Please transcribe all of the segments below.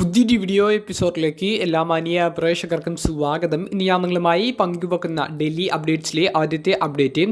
പുതിയൊരു വീഡിയോ എപ്പിസോഡിലേക്ക് എല്ലാ മാനിയ പ്രേക്ഷകർക്കും സ്വാഗതം. ഇനി ഞാൻ നിങ്ങളുമായി പങ്കുവെക്കുന്ന ഡെയിലി അപ്ഡേറ്റ്സിലെ ആദ്യത്തെ അപ്ഡേറ്റ്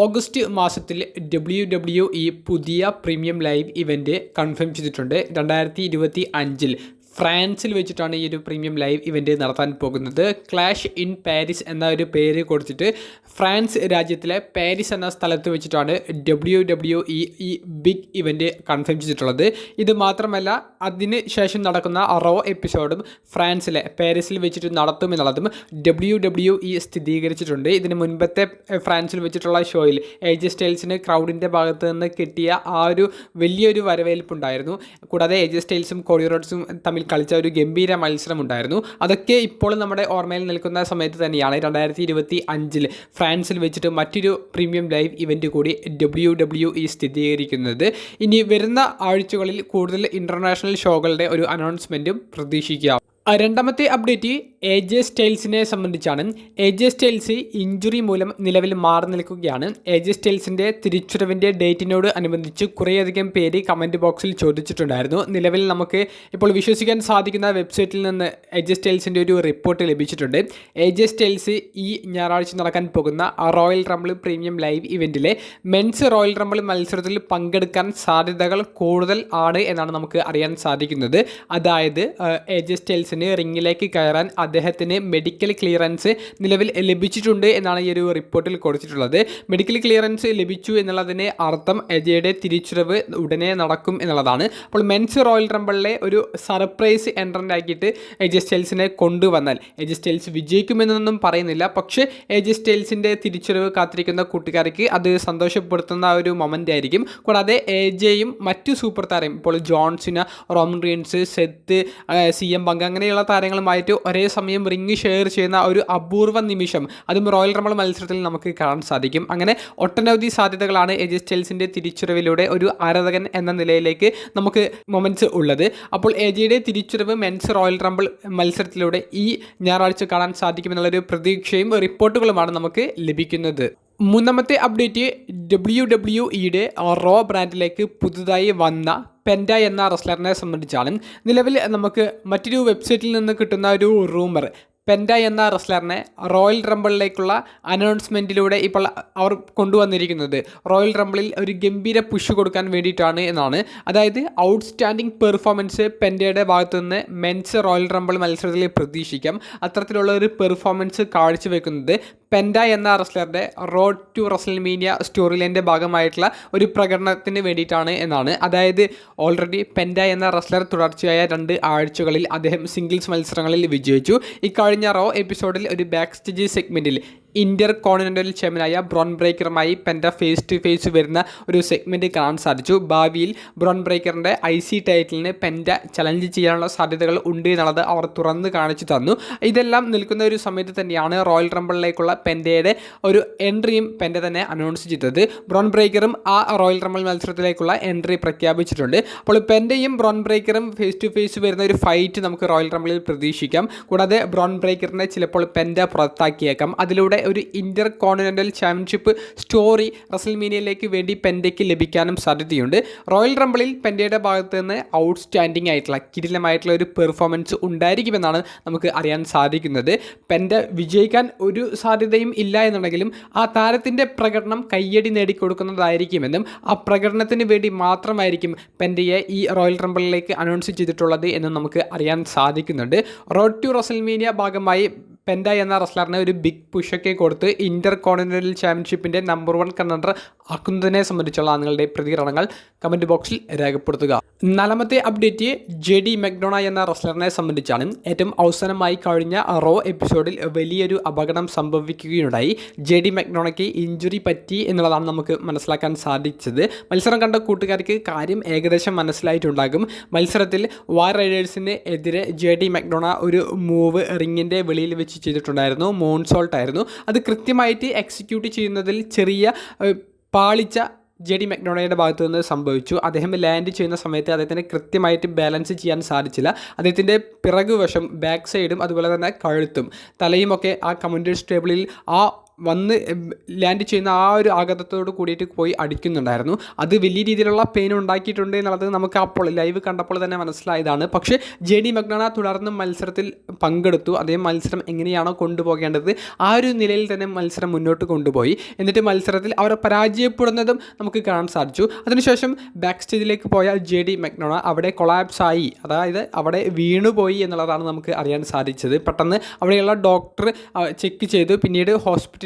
ഓഗസ്റ്റ് മാസത്തിൽ ഡബ്ല്യു ഡബ്ല്യു ഇ പുതിയ പ്രീമിയം ലൈവ് ഇവന്റ് കൺഫേം ചെയ്തിട്ടുണ്ട്. രണ്ടായിരത്തി ഇരുപത്തി അഞ്ചിൽ. ഫ്രാൻസിൽ വെച്ചിട്ടാണ് ഈ ഒരു പ്രീമിയം ലൈവ് ഇവന്റ് നടത്താൻ പോകുന്നത്. ക്ലാഷ് ഇൻ പാരീസ് എന്ന ഒരു പേര് കൊടുത്തിട്ട് ഫ്രാൻസ് രാജ്യത്തിലെ പാരീസ് എന്ന സ്ഥലത്ത് വെച്ചിട്ടാണ് ഡബ്ല്യു ഡബ്ല്യു ഇ ഈ ബിഗ് ഇവന്റ് കൺഫേം ചെയ്തിട്ടുള്ളത്. ഇത് മാത്രമല്ല അതിന് ശേഷം നടക്കുന്ന റോ എപ്പിസോഡും ഫ്രാൻസിലെ പാരീസിൽ വെച്ചിട്ട് നടത്തുമെന്നുള്ളതും ഡബ്ല്യു ഡബ്ല്യു ഇ സ്ഥിരീകരിച്ചിട്ടുണ്ട്. ഇതിന് മുൻപത്തെ ഫ്രാൻസിൽ വെച്ചിട്ടുള്ള ഷോയിൽ ഏജ് സ്റ്റൈൽസിന് ക്രൗഡിന്റെ ഭാഗത്ത് നിന്ന് കിട്ടിയ ആ ഒരു വലിയൊരു വരവേൽപ്പുണ്ടായിരുന്നു. കൂടാതെ ഏജ് സ്റ്റൈൽസും കോഡിയോറോഡ്സും തമ്മിൽ കളിച്ച ഒരു ഗംഭീര മത്സരം ഉണ്ടായിരുന്നു അതൊക്കെ ഇപ്പോൾ നമ്മുടെ ഓർമ്മയിൽ നിൽക്കുന്ന സമയത്ത് തന്നെയാണ് രണ്ടായിരത്തി ഇരുപത്തി അഞ്ചിൽ ഫ്രാൻസിൽ വെച്ചിട്ട് മറ്റൊരു പ്രീമിയം ലൈവ് ഇവന്റ് കൂടി ഡബ്ല്യു ഡബ്ല്യു ഇ സ്ഥിരീകരിക്കുന്നത്. ഇനി വരുന്ന ആഴ്ചകളിൽ കൂടുതൽ ഇന്റർനാഷണൽ ഷോകളുടെ ഒരു അനൗൺസ്മെന്റും പ്രതീക്ഷിക്കാം. രണ്ടാമത്തെ അപ്ഡേറ്റ് എ ജെ സ്റ്റൈൽസിനെ സംബന്ധിച്ചാണ്. എ ജെ സ്റ്റൈൽസ് ഇഞ്ചുറി മൂലം നിലവിൽ മാറി നിൽക്കുകയാണ്. എ ജെ സ്റ്റൈൽസിന്റെ തിരിച്ചുവരവിന്റെ ഡേറ്റിനോട് അനുബന്ധിച്ച് കുറേയധികം പേര് കമന്റ് ബോക്സിൽ ചോദിച്ചിട്ടുണ്ടായിരുന്നു. നിലവിൽ നമുക്ക് ഇപ്പോൾ വിശ്വസിക്കാൻ സാധിക്കുന്ന വെബ്സൈറ്റിൽ നിന്ന് എ ജെ സ്റ്റൈൽസിന്റെ ഒരു റിപ്പോർട്ട് ലഭിച്ചിട്ടുണ്ട്. എ ജെ സ്റ്റൈൽസ് ഈ ഞായറാഴ്ച നടക്കാൻ പോകുന്ന റോയൽ റംബിൾ പ്രീമിയം ലൈവ് ഇവന്റിലെ മെൻസ് റോയൽ റംബിൾ മത്സരത്തിൽ പങ്കെടുക്കാൻ സാധ്യതകൾ കൂടുതൽ ആണ് എന്നാണ് നമുക്ക് അറിയാൻ സാധിക്കുന്നത്. അതായത് എ ജെ സ്റ്റൈൽസിന് റിങ്ങിലേക്ക് കയറാൻ അദ്ദേഹത്തിന് മെഡിക്കൽ ക്ലിയറൻസ് നിലവിൽ ലഭിച്ചിട്ടുണ്ട് എന്നാണ് ഈ ഒരു റിപ്പോർട്ടിൽ കൊടുത്തിട്ടുള്ളത്. മെഡിക്കൽ ക്ലിയറൻസ് ലഭിച്ചു എന്നുള്ളതിന് അർത്ഥം എജയുടെ തിരിച്ചുവരവ് ഉടനെ നടക്കും എന്നുള്ളതാണ്. അപ്പോൾ മെൻസ് റോയൽ റംബിളിലെ ഒരു സർപ്രൈസ് എൻട്രന്റ് ആക്കിയിട്ട് എജെ സ്റ്റൈൽസിനെ കൊണ്ടുവന്നാൽ എജെ സ്റ്റൈൽസ് വിജയിക്കുമെന്നൊന്നും പറയുന്നില്ല. പക്ഷേ എജെ തിരിച്ചുവരവ് കാത്തിരിക്കുന്ന കൂട്ടുകാർക്ക് അത് സന്തോഷപ്പെടുത്തുന്ന ഒരു മൊമെന്റ് ആയിരിക്കും. കൂടാതെ എജെയും മറ്റു സൂപ്പർ താരം ഇപ്പോൾ John Cena Roman Reigns Seth C M Punk അങ്ങനെയുള്ള താരങ്ങളുമായിട്ട് ഒരേ സമയം റിങ് ഷെയർ ചെയ്യുന്ന ഒരു അപൂർവ നിമിഷം. അതും റോയൽ റമൾ മത്സരത്തിൽ നമുക്ക് കാണാൻ സാധിക്കും. അങ്ങനെ ഒട്ടനവധി സാധ്യതകളാണ് എജെ സ്റ്റൈൽസിന്റെ തിരിച്ചുവരവിലൂടെ ഒരു ആരാധകൻ എന്ന നിലയിലേക്ക് നമുക്ക് മൊമെന്റ്സ് ഉള്ളത്. അപ്പോൾ എജിയുടെ തിരിച്ചറിവ് മെൻസ് റോയൽ റംബിൾ മത്സരത്തിലൂടെ ഈ ഞായറാഴ്ച കാണാൻ സാധിക്കുമെന്നുള്ളൊരു പ്രതീക്ഷയും റിപ്പോർട്ടുകളുമാണ് നമുക്ക് ലഭിക്കുന്നത്. മൂന്നാമത്തെ അപ്ഡേറ്റ് ഡബ്ല്യു ഡബ്ല്യു ഇയുടെ റോ ബ്രാൻഡിലേക്ക് പുതുതായി വന്ന പെൻഡ എന്ന റെസ്ലറിനെ സംബന്ധിച്ചാണ്. നിലവിൽ നമുക്ക് മറ്റൊരു വെബ്സൈറ്റിൽ നിന്ന് കിട്ടുന്ന ഒരു റൂമർ പെൻഡ എന്ന റെസ്ലറിനെ റോയൽ റംബിളിലേക്കുള്ള അനൗൺസ്മെന്റിലൂടെ ഇപ്പോൾ അവർ കൊണ്ടുവന്നിരിക്കുന്നത്. റോയൽ റംബിളിൽ ഒരു ഗംഭീര പുഷ് കൊടുക്കാൻ വേണ്ടിയിട്ടാണ് എന്നാണ്. അതായത് ഔട്ട്സ്റ്റാൻഡിംഗ് പെർഫോമൻസ് പെൻഡയുടെ ഭാഗത്തു നിന്ന് മെൻസ് റോയൽ റംബിൾ മത്സരത്തിൽ പ്രതീക്ഷിക്കാം. അത്തരത്തിലുള്ള ഒരു പെർഫോമൻസ് കാഴ്ചവെക്കുന്നത് പെൻഡ എന്ന റെസ്ലറുടെ റോഡ് ടു റെസ്ലമീനിയ സ്റ്റോറി ലൈന്റെ ഭാഗമായിട്ടുള്ള ഒരു പ്രകടനത്തിന് വേണ്ടിയിട്ടാണ് എന്നാണ്. അതായത് ഓൾറെഡി പെൻഡ എന്ന റെസ്ലർ തുടർച്ചയായ രണ്ട് ആഴ്ചകളിൽ അദ്ദേഹം സിംഗിൾസ് മത്സരങ്ങളിൽ വിജയിച്ചു. ഇക്കഴിഞ്ഞ റോ എപ്പിസോഡിൽ ഒരു ബാക്ക് സ്റ്റേജ് സെഗ്മെന്റിൽ ഇന്റർ കോണ്ടിനെന്റൽ ചാമ്പ്യനായ ബ്രോൺ ബ്രേക്കറുമായി പെൻഡ ഫേസ് ടു ഫേസ് വരുന്ന ഒരു സെഗ്മെന്റ് കാണാൻ സാധിച്ചു. ഭാവിയിൽ ബ്രോൺ ബ്രേക്കറിന്റെ ഐ സി ടൈറ്റിലിന് പെൻഡ ചലഞ്ച് ചെയ്യാനുള്ള സാധ്യതകൾ ഉണ്ട് എന്നുള്ളത് അവർ തുറന്ന് കാണിച്ചു തന്നു. ഇതെല്ലാം നിൽക്കുന്ന ഒരു സമയത്ത് തന്നെയാണ് റോയൽ റംബിളിലേക്കുള്ള പെൻഡയുടെ ഒരു എൻട്രിയും പെൻഡ തന്നെ അനൗൺസ് ചെയ്തത്. ബ്രോൺ ബ്രേക്കറും ആ റോയൽ റംബിൾ മത്സരത്തിലേക്കുള്ള എൻട്രി പ്രഖ്യാപിച്ചിട്ടുണ്ട്. അപ്പോൾ പെൻഡയും ബ്രോൺ ബ്രേക്കറും ഫേസ് ടു ഫേസ് വരുന്ന ഒരു ഫൈറ്റ് നമുക്ക് റോയൽ റംബിളിൽ പ്രതീക്ഷിക്കാം. കൂടാതെ ബ്രോൺ ബ്രേക്കറിനെ ചിലപ്പോൾ പെൻഡ പുറത്താക്കിയേക്കാം. അതിലൂടെ ഒരു ഇന്റർ കോണ്ടിനെന്റൽ ചാമ്പ്യൻഷിപ്പ് സ്റ്റോറി റസൽമീനിയയിലേക്ക് വേണ്ടി പെൻഡയ്ക്ക് ലഭിക്കാനും സാധ്യതയുണ്ട്. റോയൽ റംബിളിൽ പെൻഡയുടെ ഭാഗത്ത് നിന്ന് ഔട്ട്സ്റ്റാൻഡിംഗ് ആയിട്ടുള്ള കിരിലമായിട്ടുള്ള ഒരു പെർഫോമൻസ് ഉണ്ടായിരിക്കുമെന്നാണ് നമുക്ക് അറിയാൻ സാധിക്കുന്നത്. പെൻഡ വിജയിക്കാൻ ഒരു സാധ്യതയും ഇല്ല എന്നുണ്ടെങ്കിലും ആ താരത്തിന്റെ പ്രകടനം കയ്യടി നേടിക്കൊടുക്കുന്നതായിരിക്കുമെന്നും ആ പ്രകടനത്തിന് വേണ്ടി മാത്രമായിരിക്കും പെൻഡയെ ഈ റോയൽ റംബിളിലേക്ക് അനൗൺസ് ചെയ്തിട്ടുള്ളത് എന്നും നമുക്ക് അറിയാൻ സാധിക്കുന്നുണ്ട്. റോഡ് ടു റസൽമീനിയ ഭാഗമായി പെൻഡ എന്ന റെസ്ലറിനെ ഒരു ബിഗ് പുഷൊക്കെ കൊടുത്ത് ഇന്റർ കോണ്ടിനെന്റൽ ചാമ്പ്യൻഷിപ്പിന്റെ നമ്പർ വൺ കണ്ടൻഡർ ആക്കുന്നതിനെ സംബന്ധിച്ചുള്ള നിങ്ങളുടെ പ്രതികരണങ്ങൾ കമന്റ് ബോക്സിൽ രേഖപ്പെടുത്തുക. നാലാമത്തെ അപ്ഡേറ്റ് ജെ ഡി മെക്ഡോണ എന്ന റെസ്ലറിനെ സംബന്ധിച്ചാണ് ഏറ്റവും അവസാനമായി കഴിഞ്ഞ റോ എപ്പിസോഡിൽ വലിയൊരു അപകടം സംഭവിക്കുകയുണ്ടായി. ജെ ഡി മെക്ഡോണയ്ക്ക് ഇഞ്ചുറി പറ്റി എന്നുള്ളതാണ് നമുക്ക് മനസ്സിലാക്കാൻ സാധിച്ചത്. മത്സരം കണ്ട കൂട്ടുകാർക്ക് കാര്യം ഏകദേശം മനസ്സിലായിട്ടുണ്ടാകും. മത്സരത്തിൽ വാർ റൈഡേഴ്സിന് എതിരെ ജെ ഡി മെക്ഡോണ ഒരു മൂവ് റിങ്ങിന്റെ വെളിയിൽ വെച്ച് ചെയ്തിട്ടുണ്ടായിരുന്നു മോൺസോൾട്ട് ആയിരുന്നു. അത് കൃത്യമായിട്ട് എക്സിക്യൂട്ട് ചെയ്യുന്നതിൽ ചെറിയ പാളിച്ച ജെ ഡി മെക്ഡോണയുടെ ഭാഗത്തു നിന്ന് സംഭവിച്ചു. അദ്ദേഹം ലാൻഡ് ചെയ്യുന്ന സമയത്ത് അദ്ദേഹത്തിന് കൃത്യമായിട്ട് ബാലൻസ് ചെയ്യാൻ സാധിച്ചില്ല. അദ്ദേഹത്തിന്റെ പിറകുവശം ബാക്ക് സൈഡും അതുപോലെ തന്നെ കഴുത്തും തലയുമൊക്കെ ആ കമന്റേഴ്സ് ടേബിളിൽ ആ വന്ന് ലാൻഡ് ചെയ്യുന്ന ആ ഒരു ആഘാതത്തോട് കൂടിയിട്ട് പോയി അടിക്കുന്നുണ്ടായിരുന്നു. അത് വലിയ രീതിയിലുള്ള പെയിൻ ഉണ്ടാക്കിയിട്ടുണ്ട് എന്നുള്ളത് നമുക്ക് അപ്പോൾ ലൈവ് കണ്ടപ്പോൾ തന്നെ മനസ്സിലായതാണ്. പക്ഷേ ജെ ഡി മക്ഡോണ തുടർന്ന് മത്സരത്തിൽ പങ്കെടുത്തു. അതേ മത്സരം എങ്ങനെയാണോ കൊണ്ടുപോകേണ്ടത് ആ ഒരു നിലയിൽ തന്നെ മത്സരം മുന്നോട്ട് കൊണ്ടുപോയി. എന്നിട്ട് മത്സരത്തിൽ അവർ പരാജയപ്പെടുന്നതും നമുക്ക് കാണാൻ സാധിച്ചു. അതിനുശേഷം ബാക്ക് സ്റ്റേജിലേക്ക് പോയ ജെ ഡി അവിടെ കൊളാപ്സ് ആയി. അതായത് അവിടെ വീണുപോയി എന്നുള്ളതാണ് നമുക്ക് അറിയാൻ സാധിച്ചത്. പെട്ടെന്ന് അവിടെയുള്ള ഡോക്ടർ ചെക്ക് ചെയ്തു. പിന്നീട്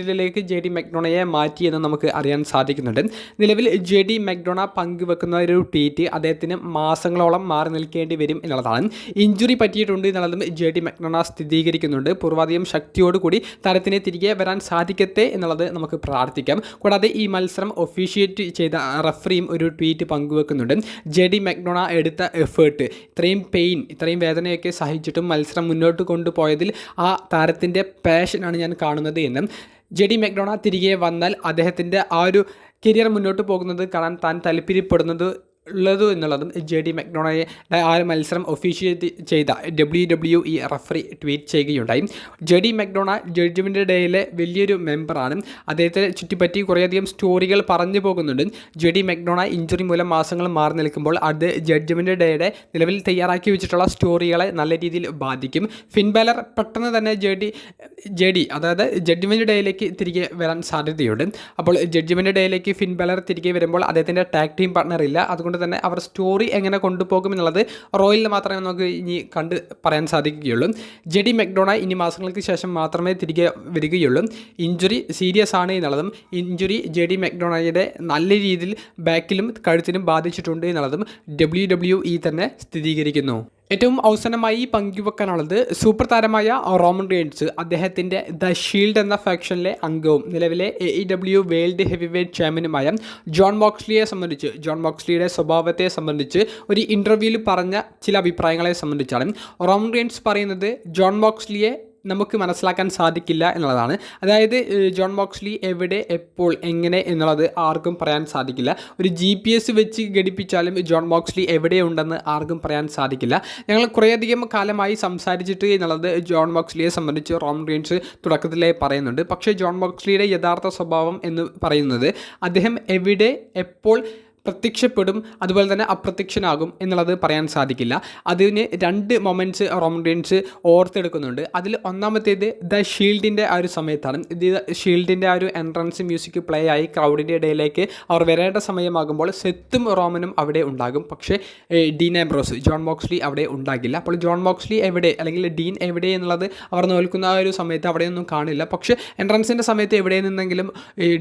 ഹോസ്പിറ്റലിലേക്ക് ജെ ഡി മെക്ഡോണയെ മാറ്റിയെന്ന് നമുക്ക് അറിയാൻ സാധിക്കുന്നുണ്ട്. നിലവിൽ ജെ ഡി മെക്ഡോണ പങ്കുവെക്കുന്ന ഒരു ട്വീറ്റ് അദ്ദേഹത്തിന് മാസങ്ങളോളം മാറി നിൽക്കേണ്ടി വരും എന്നുള്ളതാണ്. ഇഞ്ചുറി പറ്റിയിട്ടുണ്ട് എന്നുള്ളതും ജെ ഡി മെക്ഡോണ സ്ഥിരീകരിക്കുന്നുണ്ട്. പൂർവാധികം ശക്തിയോടുകൂടി താരത്തിന് തിരികെ വരാൻ സാധിക്കട്ടെ എന്നുള്ളത് നമുക്ക് പ്രാർത്ഥിക്കാം. കൂടാതെ ഈ മത്സരം ഒഫീഷ്യേറ്റ് ചെയ്ത റഫറിയും ഒരു ട്വീറ്റ് പങ്കുവെക്കുന്നുണ്ട്. ജെ ഡി മെക്ഡോണ എടുത്ത എഫേർട്ട് ഇത്രയും പെയിൻ ഇത്രയും വേദനയൊക്കെ സഹിച്ചിട്ടും മത്സരം മുന്നോട്ട് കൊണ്ടുപോയതിൽ ആ താരത്തിന്റെ പാഷനാണ് ഞാൻ കാണുന്നത് എന്നും. ജെ ഡി മെക്ഡോണ തിരികെ വന്നാൽ അദ്ദേഹത്തിന്റെ ആ ഒരു കരിയർ മുന്നോട്ട് പോകുന്നത് കാണാൻ താൻ താല്പര്യപ്പെടുന്നത് ഉള്ളത് എന്നുള്ളതും ജെ ഡി മെക്ഡോണയുടെ ആ മത്സരം ഒഫീഷ്യേറ്റ് ചെയ്ത W W E referee tweet ചെയ്യുകയുണ്ടായി. ജെ ഡി മെക്ഡോണ ജഡ്ജ്മെന്റ് ഡേയിലെ വലിയൊരു മെമ്പറാണ് അദ്ദേഹത്തെ ചുറ്റിപ്പറ്റി കുറേയധികം സ്റ്റോറികൾ പറഞ്ഞു പോകുന്നുണ്ട്. ജെ ഡി മെക്ഡോണ ഇഞ്ചുറി മൂലം മാസങ്ങൾ മാറി നിൽക്കുമ്പോൾ അത് ജഡ്ജ്മെന്റ് ഡേയുടെ നിലവിൽ തയ്യാറാക്കി വെച്ചിട്ടുള്ള സ്റ്റോറികളെ നല്ല രീതിയിൽ ബാധിക്കും. ഫിൻബലർ പെട്ടെന്ന് തന്നെ ജെ ഡി ജെ ഡി അതായത് ജഡ്ജ്മെന്റ് ഡേയിലേക്ക് തിരികെ വരാൻ സാധ്യതയുണ്ട്. അപ്പോൾ ജഡ്ജ്മെന്റ് ഡേയിലേക്ക് ഫിൻബലർ തിരികെ വരുമ്പോൾ അദ്ദേഹത്തിന്റെ ടാഗ് ടീം പാർട്ണർ ഇല്ല. അതുകൊണ്ട് തന്നെ അവർ സ്റ്റോറി എങ്ങനെ കൊണ്ടുപോകും എന്നുള്ളത് റോയലിൽ മാത്രമേ നമുക്ക് ഇനി കണ്ട് പറയാൻ സാധിക്കുകയുള്ളൂ. ജെഡി മെക്ഡോണ ഇനി മാസങ്ങൾക്ക് ശേഷം മാത്രമേ തിരികെ വരികയുള്ളൂ. ഇഞ്ചുറി സീരിയസ് ആണ് എന്നുള്ളതും ഇഞ്ചുറി ജെഡി മെക്ഡോണയുടെ നല്ല രീതിയിൽ ബാക്കിലും കഴുത്തിലും ബാധിച്ചിട്ടുണ്ട് എന്നുള്ളതും ഡബ്ല്യു ഡബ്ല്യു ഇ തന്നെ സ്ഥിരീകരിക്കുന്നു. ഏറ്റവും അവസാനമായി പങ്കുവെക്കാനുള്ളത് സൂപ്പർ താരമായ റോമൻ റെയിൻസ് അദ്ദേഹത്തിന്റെ ദ ഷീൽഡ് എന്ന ഫാക്ഷനിലെ അംഗവും നിലവിലെ A E W world heavyweight ചാമ്പ്യനുമായ Jon മോക്സ്ലിയെ സംബന്ധിച്ച് ജോൺ മോക്സ്ലിയുടെ സ്വഭാവത്തെ സംബന്ധിച്ച് ഒരു ഇന്റർവ്യൂവിൽ പറഞ്ഞ ചില അഭിപ്രായങ്ങളെ സംബന്ധിച്ചാണ്. റോമൻ റെയിൻസ് പറയുന്നത് ജോൺ ബോക്സ്ലിയെ നമുക്ക് മനസ്സിലാക്കാൻ സാധിക്കില്ല എന്നുള്ളതാണ്. അതായത് ജോൺ ബോക്സ്ലി എവിടെ എപ്പോൾ എങ്ങനെ എന്നുള്ളത് ആർക്കും പറയാൻ സാധിക്കില്ല. ഒരു ജി പി എസ് വെച്ച് ഘടിപ്പിച്ചാലും ജോൺ ബോക്സ്ലി എവിടെയുണ്ടെന്ന് ആർക്കും പറയാൻ സാധിക്കില്ല. ഞങ്ങൾ കുറേയധികം കാലമായി സംസാരിച്ചിട്ട് എന്നുള്ളത് ജോൺ ബോക്സ്ലിയെ സംബന്ധിച്ച് റോം റീൻസ് തുടക്കത്തിലേ പറയുന്നുണ്ട്. പക്ഷേ ജോൺ ബോക്സ്ലിയുടെ യഥാർത്ഥ സ്വഭാവം എന്ന് പറയുന്നത് അദ്ദേഹം എവിടെ എപ്പോൾ പ്രത്യക്ഷപ്പെടും അതുപോലെ തന്നെ അപ്രത്യക്ഷനാകും എന്നുള്ളത് പറയാൻ സാധിക്കില്ല. അതിന് രണ്ട് മൊമെന്റ്സ് റോമൻസ് ഓർത്തെടുക്കുന്നുണ്ട്. അതിൽ ഒന്നാമത്തേത് ദ ഷീൽഡിന്റെ ആ ഒരു സമയത്താണ്. ഇത് ഷീൽഡിന്റെ ആ ഒരു എൻട്രൻസ് മ്യൂസിക് പ്ലേ ആയി ക്രൗഡിന്റെ ഇടയിലേക്ക് അവർ വരേണ്ട സമയമാകുമ്പോൾ സെത്തും റോമനും അവിടെ ഉണ്ടാകും. പക്ഷേ ഡീൻ ആംബ്രോസ് ജോൺ മോക്സ്ലി അവിടെ ഉണ്ടാകില്ല. അപ്പോൾ ജോൺ മോക്സ്ലി എവിടെ അല്ലെങ്കിൽ ഡീൻ എവിടെ എന്നുള്ളത് അവർ നോൽക്കുന്ന ആ ഒരു സമയത്ത് അവിടെയൊന്നും കാണില്ല. പക്ഷേ എൻട്രൻസിന്റെ സമയത്ത് എവിടെ നിന്നെങ്കിലും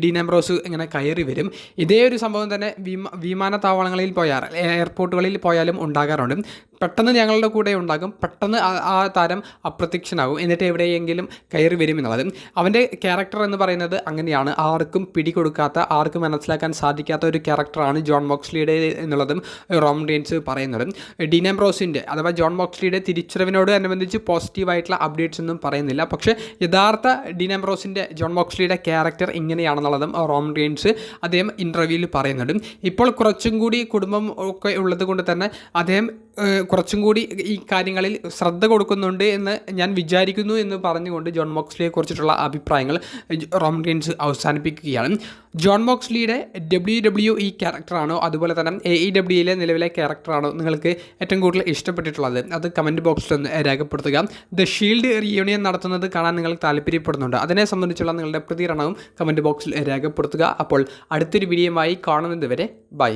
ഡീൻ ആംബ്രോസ് ഇങ്ങനെ കയറി വരും. ഇതേ ഒരു സംഭവം തന്നെ വിമ വിമാനത്താവളങ്ങളിൽ പോയാൽ എയർപോർട്ടുകളിൽ പോയാലും ഉണ്ടാകാറുണ്ട്. പെട്ടെന്ന് ഞങ്ങളുടെ കൂടെ ഉണ്ടാകും. പെട്ടെന്ന് ആ- താരം അപ്രത്യക്ഷനാകും. എന്നിട്ട് എവിടെയെങ്കിലും കയറി വരും എന്നുള്ളത്. അവന്റെ ക്യാരക്ടർ എന്ന് പറയുന്നത് അങ്ങനെയാണ്. ആർക്കും പിടികൊടുക്കാത്ത ആർക്കും മനസ്സിലാക്കാൻ സാധിക്കാത്ത ഒരു ക്യാരക്ടറാണ് ജോൺ മോക്സ്ലിയുടെ എന്നുള്ളതും റോം ഡീൻസ് പറയുന്നത്. ഡീൻ റോസിന്റെ അഥവാ ജോൺ മോക്സ്ലിയുടെ തിരിച്ചറിവിനോട് അനുബന്ധിച്ച് പോസിറ്റീവായിട്ടുള്ള അപ്ഡേറ്റ്സ് ഒന്നും പറയുന്നില്ല. പക്ഷേ യഥാർത്ഥ ഡീൻ റോസിന്റെ ജോൺ മോക്സ്ലിയുടെ ക്യാരക്ടർ ഇങ്ങനെയാണെന്നുള്ളതും റോം ഡീൻസ് അദ്ദേഹം ഇന്റർവ്യൂവിൽ പറയുന്നുണ്ട്. ഇപ്പോൾ കുറച്ചും കൂടി കുടുംബം ഒക്കെ ഉള്ളത് കൊണ്ട് തന്നെ അദ്ദേഹം കുറച്ചും കൂടി ഈ കാര്യങ്ങളിൽ ശ്രദ്ധ കൊടുക്കുന്നുണ്ട് എന്ന് ഞാൻ വിചാരിക്കുന്നു എന്ന് പറഞ്ഞുകൊണ്ട് ജോൺ മോക്സ്ലിയെ കുറിച്ചിട്ടുള്ള അഭിപ്രായങ്ങൾ റോം ഗെയിൻസ് അവസാനിപ്പിക്കുകയാണ്. ജോൺ മോക്സ്ലിയുടെ ഡബ്ല്യു ഡബ്ല്യു ഇ ക്യാരക്ടറാണോ അതുപോലെ തന്നെ എ ഇ ഡബ്ല്യുയിലെ നിലവിലെ ക്യാരക്ടറാണോ നിങ്ങൾക്ക് ഏറ്റവും കൂടുതൽ ഇഷ്ടപ്പെട്ടിട്ടുള്ളത്? അത് കമന്റ് ബോക്സിൽ ഒന്ന് രേഖപ്പെടുത്തുക. ദ ഷീൽഡ് റിയൂണിയൻ നടത്തുന്നത് കാണാൻ നിങ്ങൾ താല്പര്യപ്പെടുന്നുണ്ട്. അതിനെ സംബന്ധിച്ചുള്ള നിങ്ങളുടെ പ്രതികരണവും കമന്റ് ബോക്സിൽ രേഖപ്പെടുത്തുക. അപ്പോൾ അടുത്തൊരു വീഡിയോയുമായി കാണുന്നത് വരെ ബൈ.